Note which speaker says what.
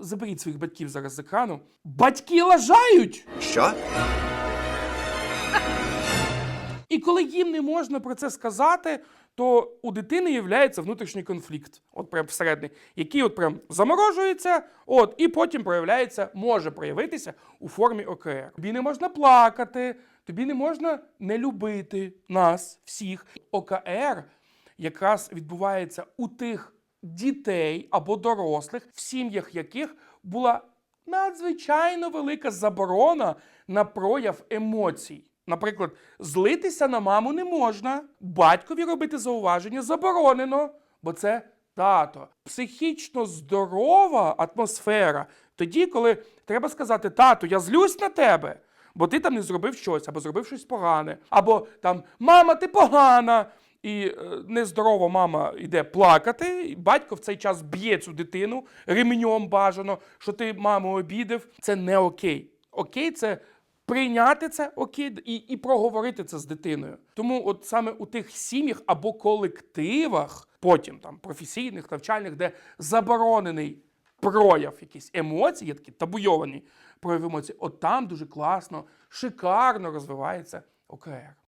Speaker 1: заберіть своїх батьків зараз з екрану. Батьки лажають!
Speaker 2: Що?
Speaker 1: І коли їм не можна про це сказати, то у дитини являється внутрішній конфлікт, от прям всередині, який от прям заморожується, от, і потім проявляється, може проявитися у формі ОКР. Тобі не можна плакати, тобі не можна не любити нас, всіх. ОКР якраз відбувається у тих дітей або дорослих, в сім'ях яких була надзвичайно велика заборона на прояв емоцій. Наприклад, злитися на маму не можна, батькові робити зауваження заборонено, бо це тато. Психічно здорова атмосфера тоді, коли треба сказати: тато, я злюсь на тебе, бо ти там не зробив щось, або зробив щось погане, або там мама, ти погана. І е, нездорова мама йде плакати, і батько в цей час б'є цю дитину ремнем бажано, що ти маму обідав. Це не окей. Окей, це прийняти це окей і, і проговорити це з дитиною. Тому, от саме у тих сім'ях або колективах, потім там професійних, навчальних, де заборонений прояв якісь емоцій, є такі табуйовані прояв емоцій, от там дуже класно, шикарно розвивається ОКР.